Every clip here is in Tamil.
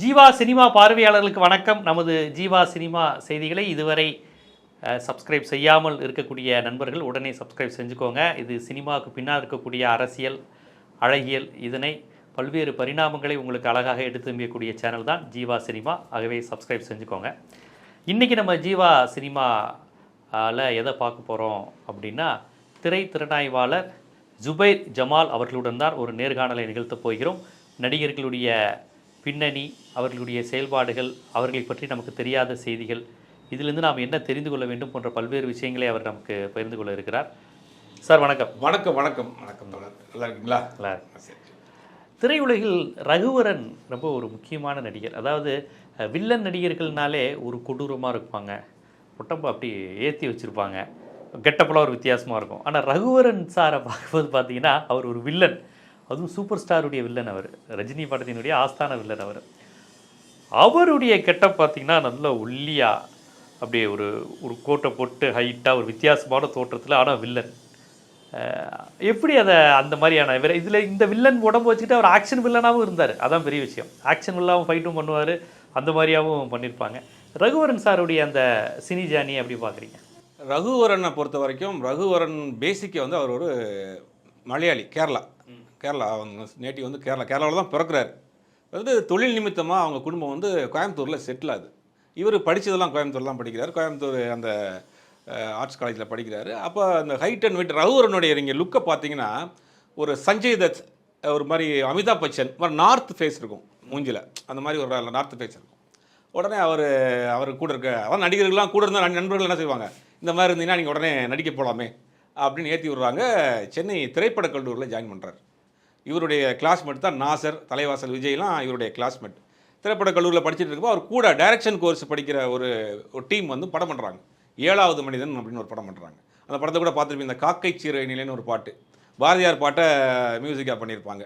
ஜீவா சினிமா பார்வையாளர்களுக்கு வணக்கம். நமது ஜீவா சினிமா செய்திகளை இதுவரை சப்ஸ்கிரைப் செய்யாமல் இருக்கக்கூடிய நண்பர்கள் உடனே சப்ஸ்கிரைப் செஞ்சுக்கோங்க. இது சினிமாவுக்கு பின்னால் இருக்கக்கூடிய அரசியல் அழகியல் இதனை பல்வேறு பரிணாமங்களை உங்களுக்கு அழகாக எடுத்து வைக்கக்கூடிய சேனல் தான் ஜீவா சினிமா. ஆகவே சப்ஸ்கிரைப் செஞ்சுக்கோங்க. இன்றைக்கி நம்ம ஜீவா சினிமாவில் எதை பார்க்க போகிறோம் அப்படின்னா திரை திறனாய்வாளர் ஜுபைர் ஜமால் அவர்களுடன் தான் ஒரு நேர்காணலை நிகழ்த்தப் போகிறோம். நடிகர்களுடைய பின்னணி அவர்களுடைய செயல்பாடுகள் அவர்களை பற்றி நமக்கு தெரியாத செய்திகள் இதிலிருந்து நாம் என்ன தெரிந்து கொள்ள வேண்டும் போன்ற பல்வேறு விஷயங்களை அவர் நமக்கு பகிர்ந்து கொள்ள இருக்கிறார். சார் வணக்கம். வணக்கம் வணக்கம். வணக்கம் நல்லா இருக்கீங்களா? நல்லா. திரையுலகில் ரகுவரன் ரொம்ப ஒரு முக்கியமான நடிகர். அதாவது வில்லன் நடிகர்கள்னாலே ஒரு கொடூரமாக இருப்பாங்க. உடம்பு அப்படி ஏற்றி வச்சுருப்பாங்க. கெட்டப்பெல்லாம் ஒரு வித்தியாசமாக இருக்கும். ஆனால் ரகுவரன் சாரை பார்க்கும்போது பார்த்தீங்கன்னா அவர் ஒரு வில்லன். அதுவும் சூப்பர் ஸ்டாருடைய வில்லன் அவர். ரஜினி படத்தினுடைய ஆஸ்தான வில்லன் அவர். அவருடைய கெட்டப் பார்த்தீங்கன்னா நல்ல ஒல்லியாக அப்படியே ஒரு ஒரு கோட்டை போட்டு ஹைட்டாக ஒரு வித்தியாசமான தோற்றத்தில் ஆனால் வில்லன் எப்படி அதை அந்த மாதிரியான இவர் இதில் இந்த வில்லன் உடம்பு வச்சுட்டு அவர் ஆக்ஷன் வில்லனாகவும் இருந்தார். அதான் பெரிய விஷயம். ஆக்ஷன் வில்லாவும் ஃபைட்டும் பண்ணுவார். அந்த மாதிரியாகவும் பண்ணியிருப்பாங்க ரகுவரன் சாருடைய அந்த சினி ஜானி அப்படி பார்க்குறீங்க ரகுவரனை பொறுத்த வரைக்கும் ரகுவரன் பேசிக்கே வந்து அவர் ஒரு மலையாளி கேரளா. கேரளா அவங்க நேட்டிவ் வந்து கேரளா கேரளாவில் தான் பிறக்கிறாரு. வந்து தொழில் நிமித்தமாக அவங்க குடும்பம் வந்து கோயம்புத்தூரில் செட்டில் ஆகுது. இவர் படித்ததெல்லாம் கோயம்புத்தூர் தான் படிக்கிறார். கோயம்புத்தூர் அந்த ஆர்ட்ஸ் காலேஜில் படிக்கிறாரு. அப்போ அந்த ஹைட் அண்ட் வெயிட் ரகுவரனுடைய நீங்கள் லுக்கை பார்த்தீங்கன்னா ஒரு சஞ்சய் தத் ஒரு மாதிரி அமிதாப் பச்சன் ஒரு நார்த் ஃபேஸ் இருக்கும் மூஞ்சில். அந்த மாதிரி ஒரு நார்த் ஃபேஸ் இருக்கும். உடனே அவர் அவர் கூட இருக்க அவர் நடிகர்கள்லாம் கூட இருந்தால் நண்பர்கள் என்ன செய்வாங்க? இந்த மாதிரி இருந்தீங்கன்னா நீங்கள் உடனே நடிக்க போகலாமே அப்படின்னு ஏற்றி விடுறாங்க. சென்னை திரைப்படக் கல்லூரியில் ஜாயின் பண்ணுறாரு இவருடைய கிளாஸ்மேட் தான் நாசர் தலைவாசல் விஜய்லாம் இவருடைய கிளாஸ்மேட் திரைப்பட கல்லூரியில் படிச்சுட்டு இருக்கப்போ அவர் கூட டைரக்ஷன் கோர்ஸ் படிக்கிற ஒரு ஒரு டீம் வந்து படம் பண்ணுறாங்க ஏழாவது மனிதன் அப்படின்னு ஒரு படம் பண்ணுறாங்க அந்த படத்தை கூட பார்த்துருப்பீங்க இந்த காக்கை சீரை நிலைன்னு ஒரு பாட்டு. பாரதியார் பாட்டை மியூசிக்காக பண்ணியிருப்பாங்க.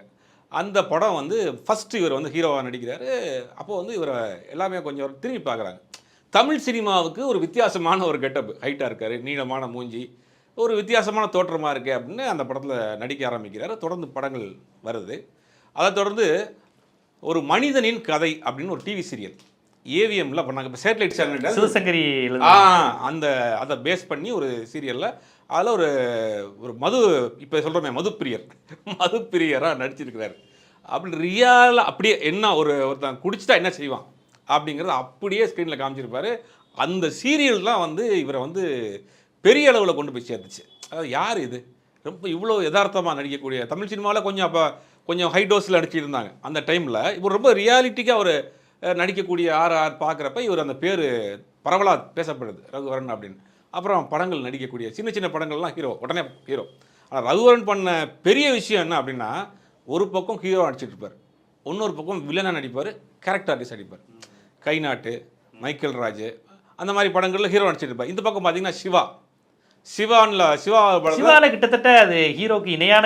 அந்த படம் வந்து ஃபஸ்ட்டு இவர் வந்து ஹீரோவாக நடிக்கிறாரு. அப்போ வந்து இவரை எல்லாமே கொஞ்சம் திரும்பி பார்க்குறாங்க. தமிழ் சினிமாவுக்கு ஒரு வித்தியாசமான ஒரு கெட்டப் ஹைட்டாக இருக்கார் நீளமான மூஞ்சி ஒரு வித்தியாசமான தோற்றமாக இருக்குது அப்படின்னு அந்த படத்தில் நடிக்க ஆரம்பிக்கிறாரு. தொடர்ந்து படங்கள் வருது. அதை தொடர்ந்து ஒரு மனிதனின் கதை அப்படின்னு ஒரு டிவி சீரியல் ஏவிஎம்ல பண்ணாங்க. இப்போ சேட்டலைட் சேனல் சிவசங்கரி ஆ அந்த அதை பேஸ் பண்ணி ஒரு சீரியலில் அதில் ஒரு ஒரு மது இப்போ சொல்கிறோமே மதுப்பிரியர். மதுப்பிரியராக நடிச்சிருக்கிறாரு. அப்படி ரியாலாக அப்படியே என்ன ஒரு ஒருத்தன் குடிச்சிட்டா என்ன செய்வான்? அப்படிங்கிறத அப்படியே ஸ்க்ரீனில் காமிச்சிருப்பாரு. அந்த சீரியல் தான் வந்து இவரை வந்து பெரிய அளவில் கொண்டு போய் சேர்த்துச்சு. அதாவது யார் இது? ரொம்ப இவ்வளோ யதார்த்தமாக நடிக்கக்கூடிய தமிழ் சினிமாவில் கொஞ்சம் அப்போ கொஞ்சம் ஹை டோஸில் நடிச்சிருந்தாங்க அந்த டைமில் இவர் ரொம்ப ரியாலிட்டிக்காக ஒரு நடிக்கக்கூடிய ஆர் ஆர் பார்க்குறப்ப இவர் அந்த பேர் பரவலாக பேசப்படுது. ரகுவரன் அப்படின்னு. அப்புறம் படங்கள் நடிக்கக்கூடிய சின்ன சின்ன படங்கள்லாம் ஹீரோ உடனே ஹீரோ ஆனால் ரகுவரன் பண்ண பெரிய விஷயம் என்ன அப்படின்னா ஒரு பக்கம் ஹீரோ நடிச்சிட்டு இருப்பார். இன்னொரு பக்கம் வில்லனாக நடிப்பார் கேரக்டர் ஆர்டிஸ்ட் நடிப்பார். கை நாட்டு மைக்கேல் ராஜு அந்த மாதிரி படங்களில் ஹீரோ நடிச்சிட்டு இருப்பார். இந்த பக்கம் பார்த்தீங்கன்னா சிவா. சிவான்ல சிவா சிவால கிட்டத்தட்ட அது ஹீரோக்கு இணையான.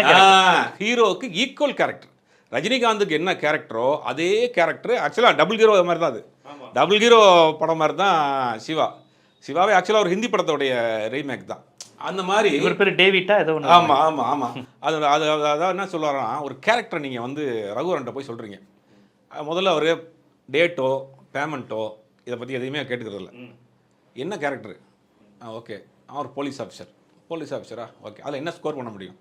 ஹீரோவுக்கு ஈக்குவல் கேரக்டர் ரஜினிகாந்துக்கு என்ன கேரக்டரோ அதே கேரக்டர் ஆக்சுவலாக டபுள் ஹீரோ மாதிரி தான் அது. டபுள் ஹீரோ படம் மாதிரி தான் சிவா. சிவாவே ஆக்சுவலாக ஒரு ஹிந்தி படத்தோடைய ரீமேக் தான். அந்த மாதிரி இவர் பேர் டேவிட்டா ஏதோ ஒன்று ஆமாம் ஆமாம் ஆமாம் அது அது அது- அதான் என்ன சொல்லுவாராம் ஒரு கேரக்டர் நீங்கள் வந்து ரகுவரன்ட்ட போய் சொல்கிறீங்க முதல்ல அவர் டேட்டோ பேமெண்ட்டோ இதை பற்றி எதையுமே கேட்டுக்கிறது இல்ல. என்ன கேரக்டர் ஆ ஓகே அவர் போலீஸ் ஆஃபீஸர். போலீஸ் ஆஃபீஸரா? ஓகே. அதில் என்ன ஸ்கோர் பண்ண முடியும்?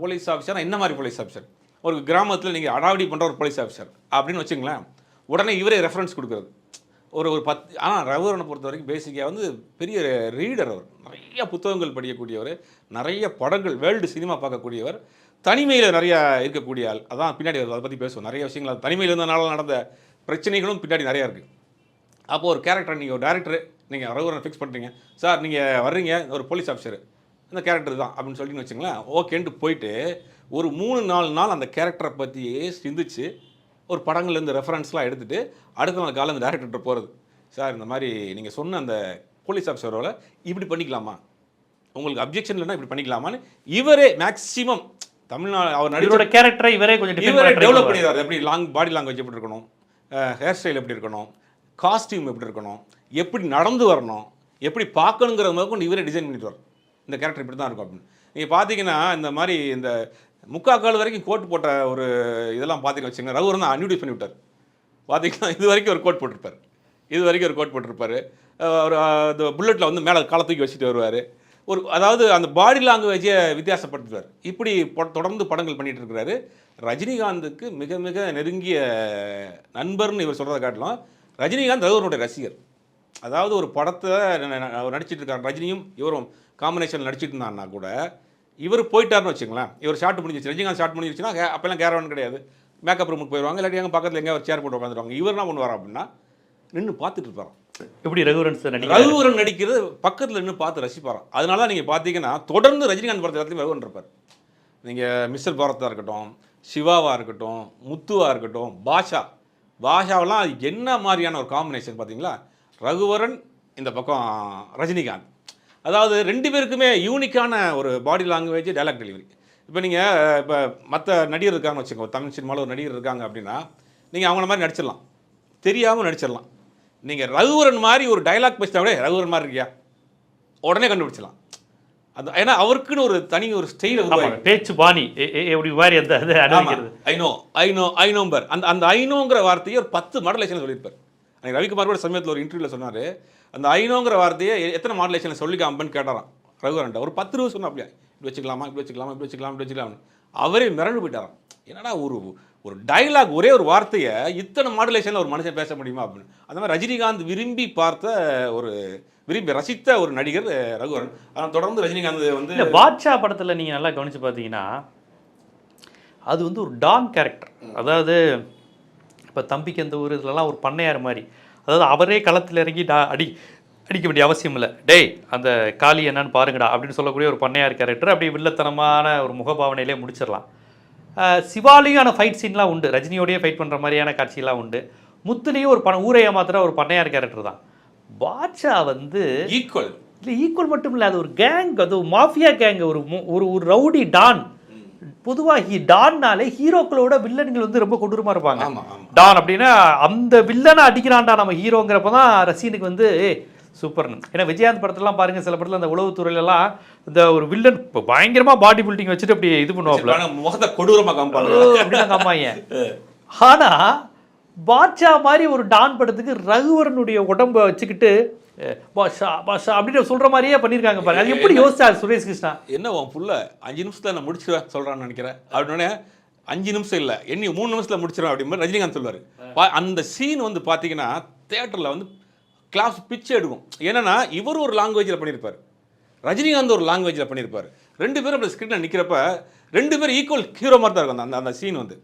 போலீஸ் ஆஃபீஸர் என்ன மாதிரி போலீஸ் ஆஃபீஸர்? ஒரு கிராமத்தில் நீங்கள் அடாவடி பண்ணுற ஒரு போலீஸ் ஆஃபீஸர். அப்படின்னு வச்சுங்களேன் உடனே இவரே ரெஃபரன்ஸ் கொடுக்குறது. ஒரு ஒரு பத்து ஆனால் ரகுவரனை பொறுத்த வரைக்கும் பேசிக்காக வந்து பெரிய ரீடர் அவர். நிறைய புத்தகங்கள் படிக்கக்கூடியவர் நிறைய படங்கள் வேர்ல்டு சினிமா பார்க்கக்கூடியவர் தனிமையில் நிறையா இருக்கக்கூடிய ஆள். அதான் பின்னாடி அதை பற்றி பேசுவோம். நிறைய விஷயங்கள். தனிமையில் இருந்தனால நடந்த பிரச்சனைகளும் பின்னாடி நிறையா இருக்குது அப்போது ஒரு கேரக்டர் நீங்கள் ஒரு டேரக்டர் நீங்கள் ரகுவரனை ஃபிக்ஸ் பண்ணுறீங்க சார் நீங்கள் வர்றீங்க ஒரு போலீஸ் ஆஃபீஸர் இந்த கேரக்டர் தான் அப்படின்னு சொல்லிட்டு வச்சுங்களேன் ஓகேன்ட்டு போயிட்டு ஒரு மூணு நாலு நாள் அந்த கேரக்டரை பற்றியே சிந்திச்சு ஒரு படங்கள்லேருந்து ரெஃபரன்ஸ்லாம் எடுத்துட்டு அடுத்த நாள் காலம் அந்த டேரக்டர்கிட்ட போகிறது சார் இந்த மாதிரி நீங்கள் சொன்ன அந்த போலீஸ் ஆஃபீஸரோட இப்படி பண்ணிக்கலாமா? உங்களுக்கு அப்ஜெக்ஷன் இல்லைன்னா இப்படி பண்ணிக்கலாமான்னு இவரே மேக்ஸிமம் தமிழ்நாடு அவர் நடிச்ச இவரோட கேரக்டரை இவரே கொஞ்சம் இவரே டெவலப். பண்ணிடுறாரு எப்படி லாங் பாடி லாங்குவேஜ் எப்படி இருக்கணும்? ஹேர் ஸ்டைல் எப்படி இருக்கணும்? காஸ்டியூம் எப்படி இருக்கணும் எப்படி நடந்து வரணும் எப்படி பார்க்கணுங்கிற முதற்கொண்டு இவரே டிசைன் பண்ணிட்டு வரும் இந்த கேரக்டர் இப்படி தான் இருக்கும் அப்படின்னு. நீங்கள் பார்த்தீங்கன்னா இந்த மாதிரி இந்த முக்கா கால் வரைக்கும் கோட் போட்ட ஒரு இதெல்லாம் பார்த்தீங்கன்னு வச்சுங்க ரகுவர் தான் அன்யூடியூஸ் பண்ணி விட்டார். பார்த்தீங்கன்னா இது வரைக்கும் ஒரு கோட் போட்டிருப்பார். இது வரைக்கும் ஒரு கோட் போட்டிருப்பாரு. அஹ் ஒரு இந்த புல்லட்டில் வந்து மேலே காலை தூக்கி வச்சுட்டு வருவார். ஒரு அதாவது அந்த பாடி லாங்குவேஜை வித்தியாசப்படுத்துவார். இப்படி தொடர்ந்து படங்கள் பண்ணிகிட்டு இருக்கிறாரு. ரஜினிகாந்துக்கு மிக மிக நெருங்கிய நண்பர்னு இவர் சொல்கிறத காட்டிலும். ரஜினிகாந்த் ரகுவரனுடைய ரசிகர். அதாவது ஒரு படத்தை அவர் நடிச்சிட்டு இருக்கார். ரஜினியும் இவரும் காம்பினேஷன் நடிச்சிட்டு இருந்தான்னா கூட இவர் போயிட்டாருன்னு வச்சுங்களேன் இவர் ஷார்ட் முடிஞ்சிச்சு ரஜினிகாந்த் ஷார்ட் முடிஞ்சிச்சுன்னா கே- அப்பெல்லாம் கேரவன் கிடையாது. மேக்கப் ரூமுக்கு போயிடுவாங்க இல்லாட்டி எங்கள் பக்கத்தில் எங்கேயா ஒரு சேர் போட்டு உட்காந்துருவாங்க. இவர் என்ன பண்ணுவார் அப்படின்னா நின்று பார்த்துட்டு இருப்பாராம். எப்படி ரகுவரன் சார் ரகுவரன் நடிக்கிறது பக்கத்தில் நின்று பார்த்து ரசிப்பாராம். அதனால தான் நீங்கள் பார்த்தீங்கன்னா தொடர்ந்து ரஜினிகாந்த் படத்தை எல்லாத்தையும் ரகுவரன் இருப்பார். நீங்கள் மிஸ்டர் பாரதா இருக்கட்டும் சிவாவா இருக்கட்டும் முத்துவா இருக்கட்டும் பாஷா. பாஷாவெல்லாம் என்ன மாதிரியான ஒரு காம்பினேஷன் பார்த்தீங்களா? ரகுவரன் இந்த பக்கம் ரஜினிகாந்த். அதாவது ரெண்டு பேருக்குமே யூனிக்கான ஒரு பாடி லாங்குவேஜ் டைலாக் டெலிவரி இப்போ நீங்கள் இப்போ மற்ற நடிகர் இருக்காங்கன்னு வச்சுக்கோங்க தமிழ் சினிமாவில் ஒரு நடிகர் இருக்காங்க அப்படின்னா நீங்கள் அவங்கள மாதிரி நடிச்சிடலாம். தெரியாமல் நடிச்சிடலாம். நீங்கள் ரகுவரன் மாதிரி ஒரு டைலாக் பேசினா கூட ரகுவரன் மாதிரி இருக்கியா? உடனே கண்டுபிடிச்சிடலாம். அது ஏன்னா அவருக்குன்னு ஒரு தனி ஒரு ஸ்டைல் ஆமா பேச்சு பாணி. எப்படி மாதிரி அந்த ஐநோ ஐநோ ஐநோம்பர் அந்த அந்த ஐநோங்கிற வார்த்தையை ஒரு பத்து மாடலேஷன் சொல்லியிருப்பார். அன்னைக்கு ரவிக்குமார் கூட சமயத்தில் ஒரு இன்டர்வியூவில் சொன்னார் அந்த ஐநோங்கிற வார்த்தையை எத்தனை மாடலேஷனில் சொல்லிக்காமன்னு கேட்டாராம். ரகுவரன்ட்ட. ஒரு பத்து ரூபா சொன்னா அப்படியா இப்படி வச்சுக்கலாமா இப்படி வச்சுக்கலாமா இப்படி வச்சுக்கலாம் இப்படி வச்சுக்கலாம்னு அவரே மிரண்டு போயிட்டாராம். என்னடா ஒரு ஒரு டயலாக் ஒரே ஒரு வார்த்தையை இத்தனை மாடுலேஷனில் ஒரு மனுஷன் பேச முடியுமா அப்படின்னு. அந்த மாதிரி ரஜினிகாந்த் விரும்பி பார்த்த ஒரு விரும்பி ரசித்த ஒரு நடிகர் ரகுவரன். ஆனால் தொடர்ந்து ரஜினிகாந்த் வந்து பாட்ஷா படத்துல நீங்க நல்லா கவனிச்சு பார்த்தீங்கன்னா அது வந்து ஒரு டான் கேரக்டர். அதாவது இப்போ தம்பிக்கு அந்த ஊர் இதுலலாம் ஒரு பண்ணையார் மாதிரி. அதாவது அவரே களத்தில் இறங்கி டா அடி அடிக்க வேண்டிய அவசியம் இல்லை. டேய் அந்த காளி என்னன்னு பாருங்கடா அப்படின்னு சொல்லக்கூடிய ஒரு பண்ணையார் கேரக்டர் அப்படி வில்லத்தனமான ஒரு முகபாவனையிலே முடிச்சிடலாம். சிவாலையும் ஃபைட் சீன்லாம் உண்டு. ரஜினியோடய ஃபைட் பண்ணுற மாதிரியான காட்சியெல்லாம் உண்டு. முத்துலேயும் ஒரு பண ஊரை ஏமாத்துற ஒரு பண்ணையார் கேரக்டர் தான். பாட்ஷா வந்து ஈக்குவல் இல்லை ஈக்குவல் மட்டும் இல்லை அது ஒரு கேங் அது மாஃபியா கேங் ஒரு ஒரு ஒரு ரவுடி டான் பொதுவாக ஹி டான்னாலே ஹீரோக்களோட வில்லன்கள் வந்து ரொம்ப கொடூரமா இருப்பாங்க. டான் அப்படின்னா அந்த வில்லனை அடிக்கிறான்டா நம்ம ஹீரோங்கிறப்ப தான் ரசிகனுக்கு வந்து சூப்பர்னு ஏன்னா விஜயகாந்த் படத்துலலாம் பாருங்க சில படத்துல அந்த உளவுத்துறையிலலாம் இந்த ஒரு வில்லன் இப்போ பயங்கரமா பாடி பில்டிங் வச்சுட்டு அப்படி இது பண்ணுவாப்ல. ஆனா முகத்தை கொடூரமா காமிப்பாங்க அப்படிதான் காமாங்க ஆனா பாட்ஷா மாதிரி ஒரு டான் படத்துக்கு ரகுவரனுடைய உடம்ப வச்சுக்கிட்டு பாஷா பாஷா அப்படின்னு சொல்ற மாதிரியே பண்ணியிருக்காங்க பாருங்க. அது எப்படி யோசிச்சார் சுரேஷ் கிருஷ்ணா? என்ன உன் புள்ள அஞ்சு நிமிஷத்துல நான் முடிச்சிருவேன் சொல்றான்னு நினைக்கிறேன். அப்படின்னே அஞ்சு நிமிஷம் இல்லை எண்ணி மூணு நிமிஷத்துல முடிச்சிருவேன் அப்படின்னு ரஜினிகாந்த் சொல்லுவார். அந்த சீன் வந்து பார்த்தீங்கன்னா தேட்டரில் வந்து கிளாஸ் பிச்சை எடுக்கும். என்னன்னா இவர் ஒரு லாங்குவேஜில் பண்ணியிருப்பார் ரஜினிகாந்த் ஒரு லாங்குவேஜில் பண்ணியிருப்பார் ரெண்டு பேரும் அப்படி ஸ்க்ரீனில் நிற்கிறப்ப ரெண்டு பேரும் ஈக்குவல் ஹீரோ மாதிரி தான் இருக்கும் அந்த அந்த சீன் வந்து.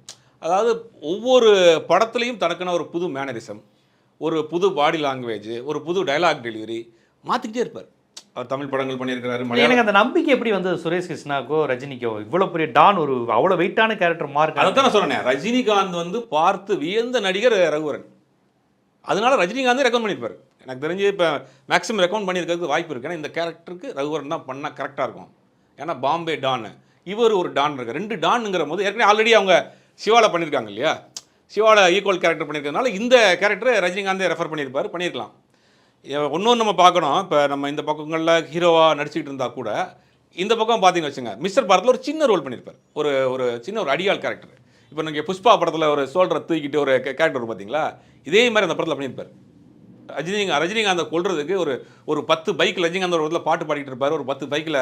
அதாவது ஒவ்வொரு படத்துலையும் தனக்குன்னு ஒரு புது மேனரிசம் ஒரு புது பாடி லாங்குவேஜ் ஒரு புது டைலாக் டெலிவரி மாற்றிக்கிட்டே இருப்பார். அவர் தமிழ் படங்கள் பண்ணியிருக்கிறாரு எனக்கு அந்த நம்பிக்கை எப்படி வந்தது? சுரேஷ் கிருஷ்ணாக்கோ ரஜினிக்கோ இவ்வளவு பெரிய டான் ஒரு அவ்வளவு வெயிட்டான கேரக்டர் மார்க் அதைத்தான் நான் சொன்னேன் ரஜினிகாந்த் வந்து பார்த்து வியந்த நடிகர் ரகுவரன். அதனால ரஜினிகாந்தே ரெக்கமெண்ட் பண்ணியிருப்பார். எனக்கு தெரிஞ்சு இப்போ மேக்ஸிமம் ரெக்கமெண்ட் பண்ணியிருக்கிறதுக்கு வாய்ப்பு இருக்கு. ஏன்னா இந்த கேரக்டருக்கு ரகுவரன் தான் பண்ணால் கரெக்டாக இருக்கும். ஏன்னா பாம்பே டான் இவர் ஒரு டான் இருக்கு ரெண்டு டான்ங்கிற போது ஏற்கனவே ஆல்ரெடி அவங்க சிவாவில் பண்ணியிருக்காங்க இல்லையா? சிவாவில் ஈக்குவல் கேரக்டர் பண்ணியிருக்கிறதுனால இந்த கேரக்டரை ரஜினிகாந்தே ரெஃபர் பண்ணியிருப்பார் பண்ணியிருக்கலாம். ஒன்று நம்ம பார்க்கணும். இப்போ நம்ம இந்த பக்கங்களில் ஹீரோவாக நடிச்சுக்கிட்டு இருந்தால் கூட இந்த பக்கம் பார்த்தீங்க வச்சுங்க மிஸ்டர் பாரத்தில் ஒரு சின்ன ரோல் பண்ணியிருப்பார். ஒரு ஒரு சின்ன ஒரு அடியாள் கேரக்டர் இப்போ நீங்கள் புஷ்பா படத்தில் ஒரு சோல்டரை தூக்கிட்டு ஒரு கேரக்டர் பார்த்தீங்களா இதே மாதிரி அந்த படத்தில் பண்ணியிருப்பார். ரஜினிகா ரஜினிகாந்தை கொள்றதுக்கு ஒரு ஒரு பத்து பைக்கில் ரஜினிகாந்த் ஒரு இடத்துல பாட்டு பாடிக்கிட்டு இருப்பார். ஒரு பத்து பைக்கில்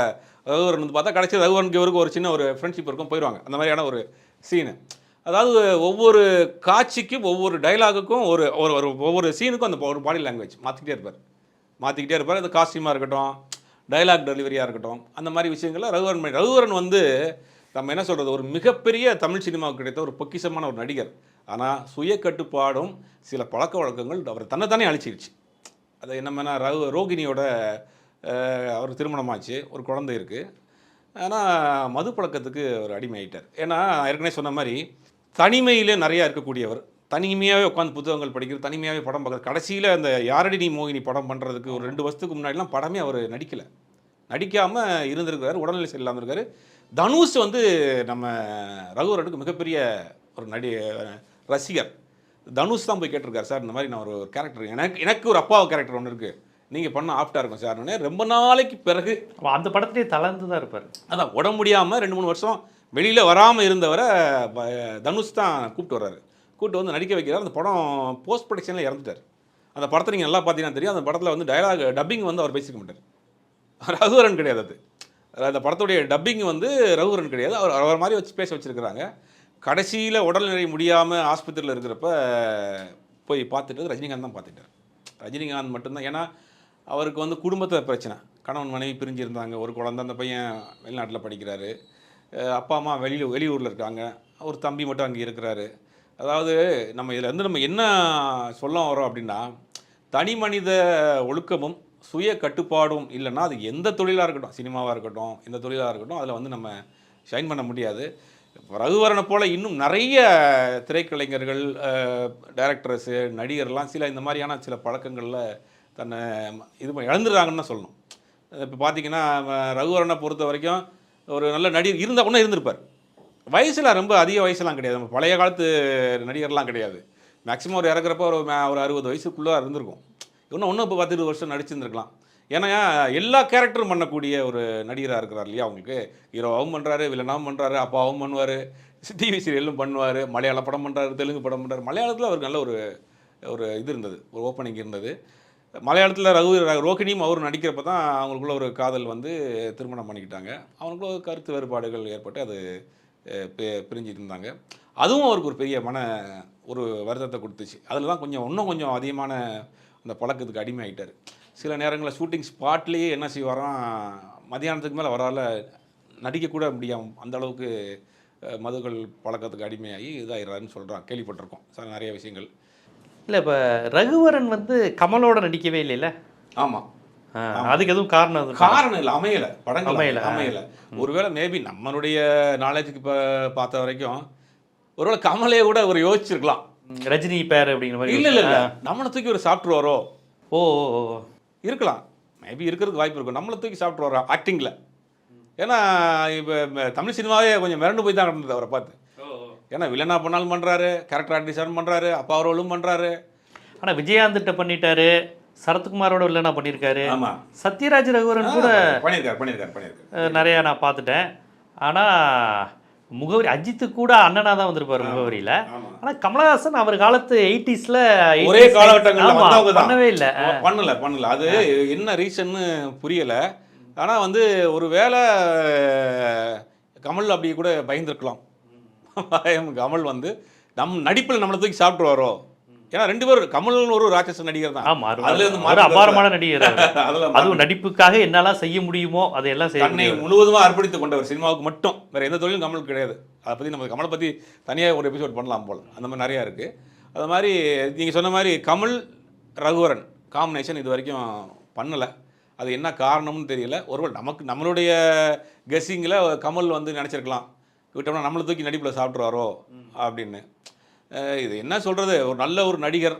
ரகுவரன் வந்து பார்த்தா கடைசி ரகுவரனுக்கு இவருக்கு ஒரு சின்ன ஒரு ஃப்ரெண்ட்ஷிப் இருக்கும் போயிடுவாங்க அந்த மாதிரியான ஒரு சீனு அதாவது ஒவ்வொரு காட்சிக்கும் ஒவ்வொரு டைலாகுக்கும் ஒரு ஒரு ஒரு ஒவ்வொரு சீனுக்கும் அந்த ஒரு பாடி லாங்குவேஜ் மாற்றிக்கிட்டே இருப்பார். மாற்றிக்கிட்டே இருப்பார். அது காஸ்டியூமாக இருக்கட்டும் டைலாக் டெலிவரியாக இருக்கட்டும் அந்த மாதிரி விஷயங்கள்லாம் ரகுவரன் பண்ணி- ரகுவரன் வந்து நம்ம என்ன சொல்கிறது ஒரு மிகப்பெரிய தமிழ் சினிமாவுக்கு கிடைத்த ஒரு பொக்கிஷமான ஒரு நடிகர். ஆனால் சுய கட்டுப்பாடும் சில பழக்க வழக்கங்கள் அவர் தன்னைத்தானே அழிச்சிருச்சு. அது என்னமென்னா ரகு ரோகிணியோட அவர் திருமணமாச்சு ஒரு குழந்தை இருக்குது ஆனால் மது பழக்கத்துக்கு ஒரு அடிமை ஆகிட்டார் ஏன்னா ஏற்கனவே சொன்ன மாதிரி தனிமையிலே நிறையா இருக்கக்கூடியவர். தனிமையாகவே உட்காந்து புத்தகங்கள் படிக்கிறது தனிமையாகவே படம் பார்க்குறது. கடைசியில் அந்த யாரடி நீ மோகினி படம் பண்ணுறதுக்கு ஒரு ரெண்டு வருஷத்துக்கு முன்னாடிலாம் படமே அவர் நடிக்கலை. நடிக்காமல் இருந்திருக்கிறாரு உடல்நிலை சரியில்லாமல் இருக்காரு. தனுஷ் வந்து நம்ம ரகுவரனுக்கு மிகப்பெரிய ஒரு நடி ரசிகர். தனுஷ் தான் போய் கேட்டிருக்காரு சார் இந்த மாதிரி நான் ஒரு கேரக்டர் எனக்கு எனக்கு ஒரு அப்பாவை கேரக்டர் ஒன்று இருக்குது நீங்கள் பண்ண ஆப்டாக இருக்கும் சார். ரொம்ப நாளைக்கு பிறகு அந்த படத்திலே தளர்ந்து தான் இருப்பார். அதான் உடம்பு முடியாமல் ரெண்டு மூணு வருஷம் வெளியில் வராமல் இருந்தவரை ப- தனுஷ் தான் கூப்பிட்டு வர்றாரு. கூப்பிட்டு வந்து நடிக்க வைக்கிறார். அந்த படம் போஸ்ட் ப்ரொடக்ஷனில் இறந்துட்டார். அந்த படத்தை நீங்கள் நல்லா பார்த்தீங்கன்னா தெரியும். அந்த படத்தில் வந்து டயலாக் டப்பிங் வந்து அவர் பேசிக்க மாட்டார். ரகுவரன் கிடையாது அது. அந்த படத்துடைய டப்பிங் வந்து ரகுவரன் கிடையாது. அவர் அவர் மாதிரி வச்சு பேச வச்சுருக்கிறாங்க. கடைசியில் உடல்நிலை முடியாமல் ஆஸ்பத்திரியில் இருக்கிறப்ப போய் பார்த்துட்டு ரஜினிகாந்த் தான் பார்த்துட்டார். ரஜினிகாந்த் மட்டும்தான். ஏன்னா அவருக்கு வந்து குடும்பத்தில் பிரச்சனை. கணவன் மனைவி பிரிஞ்சிருந்தாங்க. ஒரு குழந்தை அந்த பையன் வெளிநாட்டில் படிக்கிறாரு. அப்பா அம்மா வெளியில் வெளியூரில் இருக்காங்க. ஒரு தம்பி மட்டும் அங்கே இருக்கிறாரு. அதாவது நம்ம இதில் வந்து நம்ம என்ன சொல்ல வரோம் அப்படின்னா தனி மனித ஒழுக்கமும் சுய கட்டுப்பாடும் இல்லைன்னா அது எந்த தொழிலாக இருக்கட்டும். சினிமாவாக இருக்கட்டும் எந்த தொழிலாக இருக்கட்டும் அதில் வந்து நம்ம ஷைன் பண்ண முடியாது. ரகுவரனை போல் இன்னும் நிறைய திரைக்கலைஞர்கள் டைரக்டர்ஸு நடிகர்லாம் சில இந்த மாதிரியான சில பழக்கங்களில் தன்னை இது பண்ணி இழந்துருக்காங்கன்னு தான் சொல்லணும். இப்போ பார்த்திங்கன்னா ரகுவரனை பொறுத்த வரைக்கும் ஒரு நல்ல நடிகர் இருந்தால் கூட இருந்திருப்பார். வயசில் ரொம்ப அதிக வயசுலாம் கிடையாது. நம்ம பழைய காலத்து நடிகர்லாம் கிடையாது. மேக்ஸிமம் ஒரு இறக்குறப்ப ஒரு ஒரு அறுபது வயசுக்குள்ளே இருந்திருக்கும். இன்னும் இன்னும் இப்போ பத்து இருபது வருஷம் நடிச்சிருந்துருக்கலாம். ஏன்னா எல்லா கேரக்டரும் பண்ணக்கூடிய ஒரு நடிகராக இருக்கிறார் இல்லையா அவங்களுக்கு? ஹீரோவாகவும் பண்ணுறாரு வில்லனாகவும் பண்ணுறாரு அப்பாவும் பண்ணுவார் டிவி சீரியலும் பண்ணுவார் மலையாள படம் பண்ணுறாரு தெலுங்கு படம் பண்ணுறாரு மலையாளத்தில் அவருக்கு நல்ல ஒரு ஒரு இது இருந்தது ஒரு ஓப்பனிங் இருந்தது. மலையாளத்தில் ரகு ரோகிணியும் அவரும் நடிக்கிறப்ப தான் அவங்களுக்குள்ள ஒரு காதல் வந்து திருமணம் பண்ணிக்கிட்டாங்க. அவங்களுக்குள்ள ஒரு கருத்து வேறுபாடுகள் ஏற்பட்டு அது பிரிஞ்சிட்டு இருந்தாங்க அதுவும் அவருக்கு ஒரு பெரிய மன ஒரு வருத்தத்தை கொடுத்துச்சு. அதில் தான் கொஞ்சம் இன்னும் கொஞ்சம் அதிகமான அந்த பழக்கத்துக்கு அடிமையாயிட்டார். சில நேரங்களில் ஷூட்டிங் ஸ்பாட்லேயே என்ன செய்வாராம் மதியானத்துக்கு மேலே வரால நடிக்கக்கூட முடியாம அந்த அளவுக்கு மதுகள் பழக்கத்துக்கு அடிமையாகி இதாகிறாருன்னு சொல்கிறான் கேள்விப்பட்டிருக்கோம். சார் நிறைய விஷயங்கள். இல்லை இப்போ ரகுவரன் வந்து கமலோட நடிக்கவே இல்லைல்ல? ஆமாம் அதுக்கு எதுவும் காரணம் காரணம் இல்லை அமையல. படங்கள் அமையல. அமையல. ஒருவேளை மேபி நம்மளுடைய நாலேஜுக்கு இப்போ பார்த்த வரைக்கும் ஒருவேளை கமலே கூட ஒரு யோசிச்சிருக்கலாம். ரஜினி பேர் அப்படிங்கிற மாதிரி இல்ல இல்ல நம்மளை தூக்கி ஒரு சாப்பிட்டு வரோ ஓ ஓ, ஓ. இருக்கலாம். மேபி இருக்கிறதுக்கு வாய்ப்பு இருக்கும். நம்மளை தூக்கி சாப்பிட்டு வரோம் ஆக்டிங்கில் ஏன்னா இப்போ தமிழ் சினிமாவே கொஞ்சம் மிரண்டு போய் தான் கிடந்தது அவரை பார்த்து. ஏன்னா வில்லனா பண்ணாலும் பண்ணுறாரு கேரக்டர் ஆர்டிஸ்டாலும் பண்ணுறாரு அப்பா ரோலும் பண்ணுறாரு ஆனா விஜயாந்திட்ட பண்ணிட்டாரு சரத்குமாரோட இல்லைனா பண்ணியிருக்காரு ஆமாம் சத்யராஜ் ரகுவரன் கூட பண்ணியிருக்காரு பண்ணியிருக்காரு பண்ணியிருக்காரு நிறைய நான் பார்த்துட்டேன். ஆனா முகவரி அஜித்து கூட அண்ணனா தான் வந்திருப்பாரு முகவரியில. ஆமாம் ஆனா கமலஹாசன் அவர் காலத்து எயிட்டிஸ்ல ஒரே தான். பண்ணவே இல்லை. பண்ணல பண்ணல. அது என்ன ரீசன்னு புரியல. ஆனா வந்து ஒரு வேளை கமல் அப்படி கூட பயந்துருக்கலாம். கமல் வந்து நம் நடிப்பில் நம்மளை தூக்கி சாப்பிட்டு வரோம் ஏன்னா ரெண்டு பேரும் கமல் ஒரு ராட்சச நடிகர் தான். ஆமா அது அதுல இருந்து ஒரு அபாரமான நடிகர் அதுவும் நடிப்புக்காக என்னெல்லாம் செய்ய முடியுமோ அதையெல்லாம் செய்ய தன்னை முழுவதுமா அர்ப்பணித்து கொண்டவர். சினிமாவுக்கு மட்டும். வேற எந்த தொழிலும் கமலுக்கு கிடையாது. அதை பத்தி நம்ம கமலை பத்தி தனியா ஒரு எபிசோட் பண்ணலாம் போல. அந்த மாதிரி நிறையா இருக்கு. அது மாதிரி நீங்க சொன்ன மாதிரி கமல் ரகுவரன் காம்பினேஷன் இது வரைக்கும் பண்ணல. அது என்ன காரணம்னு தெரியல. ஒருவேளை நமக்கு நம்மளுடைய கெஸ்ஸிங்கில் கமல் வந்து நினச்சிருக்கலாம். விட்டோம்னா நம்மளை தூக்கி நடிப்பில் சாப்பிட்ருவாரோ அப்படின்னு. இது என்ன சொல்கிறது ஒரு நல்ல ஒரு நடிகர்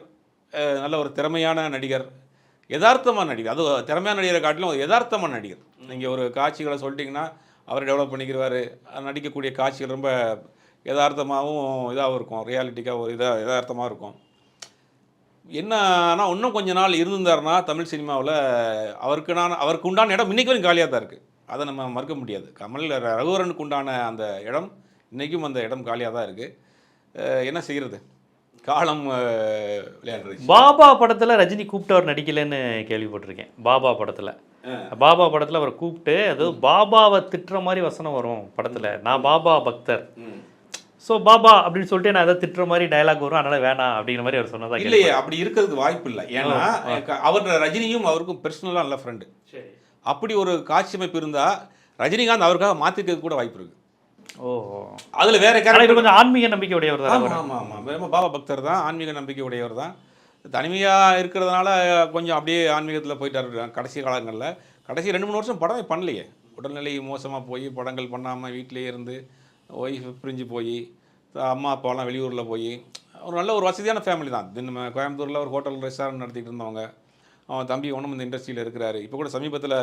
நல்ல ஒரு திறமையான நடிகர் யதார்த்தமான நடிகர். அது திறமையான நடிகரை காட்டிலும் ஒரு யதார்த்தமான நடிகர். நீங்கள் ஒரு காட்சிகளை சொல்லிட்டீங்கன்னா அவர் டெவலப் பண்ணிக்கிறவாரு நடிக்கக்கூடிய காட்சிகள் ரொம்ப யதார்த்தமாகவும் இதாகவும் இருக்கும். ரியாலிட்டிக்காக ஒரு இதாக யதார்த்தமாக இருக்கும். என்ன ஆனால் இன்னும் கொஞ்ச நாள் இருந்திருந்தாருன்னா தமிழ் சினிமாவில் அவருக்கு நான் அவருக்கு உண்டான இடம் இன்னைக்கு வரைக்கும் காலியாக தான் இருக்குது அதை நம்ம மறுக்க முடியாது. கமல் ரகுவரனுக்கு உண்டான அந்த இடம் இன்றைக்கும் அந்த இடம் காலியாக தான் இருக்குது என்ன செய்கிறது காலம் விளையாடுறது பாபா படத்துல ரஜினி கூப்பிட்டு அவர் நடிக்கலைன்னு கேள்விப்பட்டிருக்கேன். பாபா படத்துல. பாபா படத்துல அவர் கூப்பிட்டு அதாவது பாபாவை திட்டுற மாதிரி வசனம் வரும் படத்துல. நான் பாபா பக்தர். ஸோ பாபா அப்படின்னு சொல்லிட்டு நான் ஏதாவது திட்டுற மாதிரி டயலாக் வரும். அதனால வேணாம் அப்படிங்கிற மாதிரி அவர் சொன்னதா இல்லையே அப்படி இருக்கிறதுக்கு வாய்ப்பு இல்லை. ஏன்னா அவர் ரஜினியும் அவருக்கும் பர்சனலாக நல்ல ஃப்ரெண்டு சரி. அப்படி ஒரு காட்சி அமைப்பு இருந்தால் ரஜினிகாந்த் அவருக்காக மாற்றிக்கிறதுக்கு கூட வாய்ப்பு இருக்குது ஓ அதில் வேற கேரக்டர் கொஞ்சம் ஆன்மீக நம்பிக்கை உடையவர் தான் ஆமாம் ஆமாம் வெறும் பாபா பக்தர் தான் ஆன்மீக நம்பிக்கை உடையவர் தான். தனிமையாக இருக்கிறதுனால கொஞ்சம் அப்படியே ஆன்மீகத்தில் போயிட்டாரு கடைசி காலங்களில். கடைசி ரெண்டு மூணு வருஷம் படமே பண்ணலையே. உடல்நிலை மோசமாக போய் படங்கள் பண்ணாமல் வீட்டிலேயே இருந்து ஒய்ஃப் பிரிஞ்சு போய் அம்மா அப்பாலாம் வெளியூரில் போய் ஒரு நல்ல ஒரு வசதியான ஃபேமிலி தான். நம்ம கோயம்புத்தூரில் ஒரு ஹோட்டல் ரெஸ்டாரண்ட் நடத்திட்டு இருந்தவங்க. அவன் தம்பி ஒன்றும் இந்த இண்டஸ்ட்ரியில் இருக்கிறாரு. இப்போ கூட சமீபத்தில்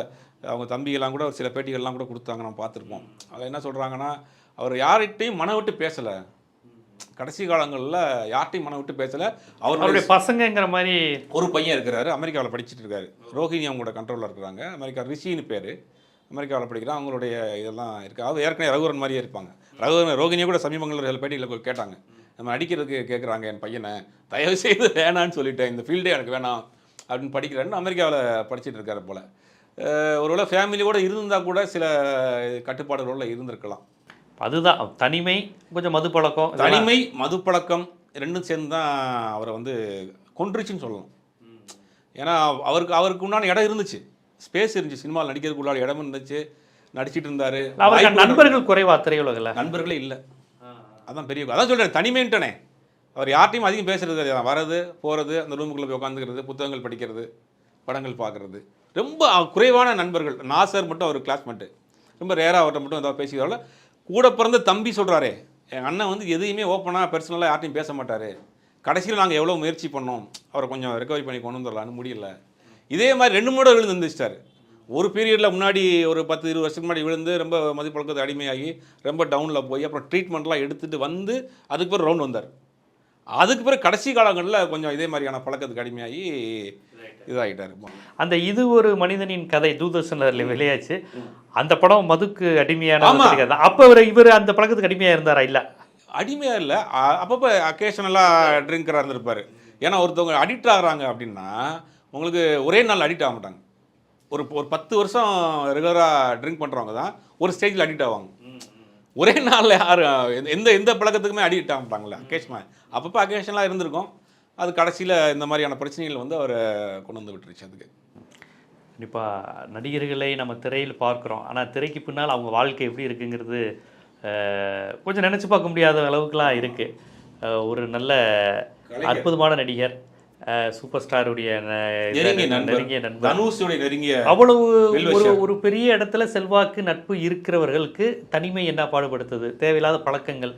அவங்க தம்பியெல்லாம் கூட ஒரு சில பேட்டிகள்லாம் கூட கொடுத்தாங்க நம்ம பார்த்துருப்போம். அதில் என்ன சொல்கிறாங்கன்னா அவர் யார்கிட்டையும் மன விட்டு பேசலை. கடைசி காலங்களில் யார்கிட்டையும் மன விட்டு பேசலை. அவருடைய பசங்கங்கிற மாதிரி ஒரு பையன் இருக்கிறாரு அமெரிக்காவில் படிச்சுட்டு இருக்காரு. ரோஹிணி அவங்களோட கண்ட்ரோலில் இருக்கிறாங்க. அமெரிக்கா ரிஷின்னு பேர். அமெரிக்காவில் படிக்கிறான் அவங்களுடைய இதெல்லாம் இருக்கு. அது ஏற்கனவே ரகுவரன் மாதிரியே இருப்பாங்க. ரகுவரன் ரோகிணியை கூட சமீபங்களில் சில பேட்டியில் கேட்டாங்க. நம்ம அடிக்கிறதுக்கு கேட்குறாங்க என் பையனை. தயவு செய்து வேணான்னு சொல்லிட்டேன். இந்த ஃபீல்டே எனக்கு வேணாம். அப்படின்னு படிக்கிறேன்னு அமெரிக்காவில் படிச்சுட்டு இருக்காரு போல். ஒருவேளை ஃபேமிலியோடு இருந்தால் கூட சில கட்டுப்பாடுகளோட இருந்திருக்கலாம். அதுதான். தனிமை கொஞ்சம் மது பழக்கம். தனிமை மதுப்பழக்கம் ரெண்டும் சேர்ந்து தான் அவரை வந்து கொன்றுச்சுன்னு சொல்லலாம் ஏன்னா அவருக்கு அவருக்கு உண்டான இடம் இருந்துச்சு. ஸ்பேஸ் இருந்துச்சு. சினிமாவில் நடிக்கிறதுக்கு இடம் இருந்துச்சு. நடிச்சிட்டு இருந்தாரு. நண்பர்கள் குறைவா திரையுலகில் நண்பர்களே இல்லை. அதான் பெரிய அதான் சொல்கிறேன் தனிமைன்ட்டனே. அவர் யார்ட்டையும் அதிகம் பேசுறது கிடையாது வரது போகிறது அந்த ரூமுக்குள்ளே போய் உட்காந்துக்கிறது புத்தகங்கள் படிக்கிறது படங்கள் பார்க்குறது. ரொம்ப குறைவான நண்பர்கள். நாசர் மட்டும் அவர் கிளாஸ்மேட்டு ரொம்ப ரேராக அவர்கிட்ட மட்டும் ஏதாவது பேசிக்கிறதால கூட பிறந்த தம்பி சொல்கிறாரே என் அண்ணன் வந்து எதையுமே ஓப்பனாக பர்சனலாக யார்ட்டையும் பேச மாட்டார். கடைசியில் நாங்கள் எவ்வளோ முயற்சி பண்ணோம். அவரை கொஞ்சம் ரெக்கவரி பண்ணி கொண்டு வந்துடலான்னு முடியல. இதே மாதிரி ரெண்டு மூணு விழுந்து வந்துச்சிட்டார் ஒரு பீரியடில் முன்னாடி ஒரு பத்து இருபது வருஷத்துக்கு முன்னாடி விழுந்து ரொம்ப மதிப்பழக்கத்தை அடிமையாகி ரொம்ப டவுனில் போய் அப்புறம் ட்ரீட்மெண்ட்லாம் எடுத்துகிட்டு வந்து அதுக்கு பிறகு ரவுண்ட் வந்தார். அதுக்கு பிறகு கடைசி காலங்களில் கொஞ்சம் இதே மாதிரியான பழக்கத்துக்கு அடிமையாகி இதாகிட்டார் அந்த இது ஒரு மனிதனின் கதை தூர்தர்ஷனில் வெளியாச்சு. அந்த படம் மதுக்கு அடிமையான அப்போ இவர் இவர் அந்த பழக்கத்துக்கு அடிமையா இருந்தாரா? இல்ல. அடிமையாக இல்லை. அப்பப்போ அக்கேஷனலாக ட்ரிங்கராக இருந்திருப்பார். ஏன்னா ஒருத்தவங்க அடிக்ட் ஆகுறாங்க அப்படின்னா உங்களுக்கு ஒரே நாள் அடிக்ட் ஆக மாட்டாங்க. ஒரு ஒரு பத்து வருஷம் ரெகுலராக ட்ரிங்க் பண்ணுறவங்க தான் ஒரு ஸ்டேஜில் அடிக்ட் ஆவாங்க. ஒரே நாளில் யாரும் எந்த- எந்த எந்த பழக்கத்துக்குமே அடிக்ட் ஆக மாட்டாங்களே அக்கேஷனாக அப்பப்போ அக்கேஷனலாக இருந்திருக்கும். அது கடைசியில் இந்த மாதிரியான பிரச்சனைகள் வந்து அவரை கொண்டு வந்து விட்டுருச்சு அதுக்கு. கண்டிப்பாக நடிகர்களை நம்ம திரையில் பார்க்குறோம். ஆனால் திரைக்கு பின்னால் அவங்க வாழ்க்கை எப்படி இருக்குங்கிறது கொஞ்சம் நினச்சி பார்க்க முடியாத அளவுக்குலாம் இருக்குது ஒரு நல்ல அற்புதமான நடிகர். சூப்பர் ஸ்டாருடைய நெருங்கிய நண்பர் நெருங்கிய நண்பர். தனுஷுடைய நெருங்கிய அவ்வளவு ஒரு. ஒரு பெரிய இடத்துல செல்வாக்கு நட்பு இருக்கிறவர்களுக்கு தனிமை என்ன பாடுபடுத்துது? தேவையில்லாத பழக்கங்கள்.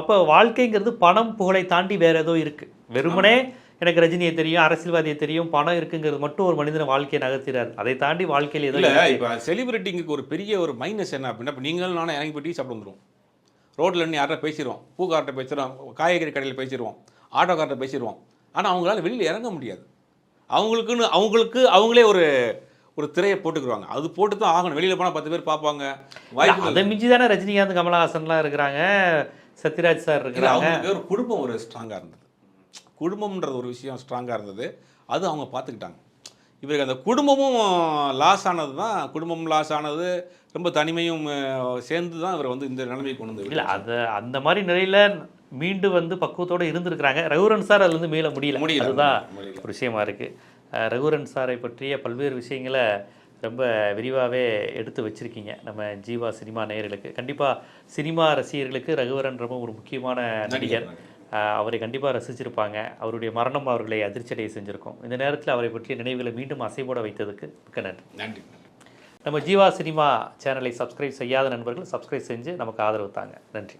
அப்போ வாழ்க்கைங்கிறது பணம் புகழை தாண்டி வேற ஏதோ இருக்கு. வெறுமனே எனக்கு ரஜினியை தெரியும் அரசியல்வாதியை தெரியும் பணம் இருக்குங்கிறது மட்டும் ஒரு மனிதன வாழ்க்கையை நகர்த்திடாது அதை தாண்டி வாழ்க்கையில் ஏதோ இல்ல. இப்போ செலிபிரிட்டிங்களுக்கு ஒரு பெரிய ஒரு மைனஸ் என்ன அப்படின்னா இப்போ நீங்களும் நானும் இறங்கி போய் டீ சாப்பிட வந்துருவோம். ரோட்டில் நின்று யார்கிட்ட பேசிடுவோம். பூக்கார்ட்ட பேசிடுவோம் காய்கறி கடையில் பேசிடுவோம். ஆட்டோக்கார்ட்ட பேசிடுவோம். ஆனால் அவங்களால வெளியில் இறங்க முடியாது. அவங்களுக்குன்னு அவங்களுக்கு அவங்களே ஒரு ஒரு திரையை போட்டுக்குருவாங்க அது போட்டு தான் ஆகணும். வெளியில் போனால் பத்து பேர் பார்ப்பாங்க. வாய்ப்பு அதை மிஞ்சி தானே ரஜினிகாந்த் கமலஹாசன்லாம் இருக்கிறாங்க. சத்யராஜ் சார் இருக்கிறாங்க. ஒரு குடும்பம் ஒரு ஸ்ட்ராங்காக இருந்தது. குடும்பம்ன்றது ஒரு விஷயம் ஸ்ட்ராங்காக இருந்தது. அது அவங்க பார்த்துக்கிட்டாங்க. இவருக்கு அந்த குடும்பமும் லாஸ் ஆனது தான் குடும்பம் லாஸ் ஆனது. ரொம்ப தனிமையும் சேர்ந்து தான் இவர் வந்து இந்த நிலைமைக்கு கொண்டு வந்து இல்லை அது அந்த மாதிரி நிலையில மீண்டு வந்து பக்குவத்தோட இருந்திருக்கிறாங்க. ரகுவரன் சார் அதுலேருந்து மீள முடியல. முடியல, அதுதான். ஒரு விஷயமா இருக்கு. அஹ் ரகுவரன் சாரை பற்றிய பல்வேறு விஷயங்களை ரொம்ப விரிவாகவே எடுத்து வச்சிருக்கீங்க. நம்ம ஜீவா சினிமா நேயர்களுக்கு. கண்டிப்பாக சினிமா ரசிகர்களுக்கு ரகுவரன் ரொம்ப ஒரு முக்கியமான நடிகர். அவரை கண்டிப்பாக ரசிச்சிருப்பாங்க. அவருடைய மரணம் அவர்களை அதிர்ச்சியடைய செஞ்சிருக்கும். இந்த நேரத்தில் அவரை பற்றிய நினைவுகளை மீண்டும் அசைபோட வைத்ததுக்கு மிக்க நன்றி. நன்றி. நம்ம ஜீவா சினிமா சேனலை சப்ஸ்கிரைப் செய்யாத நண்பர்கள் சப்ஸ்கிரைப் செஞ்சு நமக்கு ஆதரவு தாங்க. நன்றி.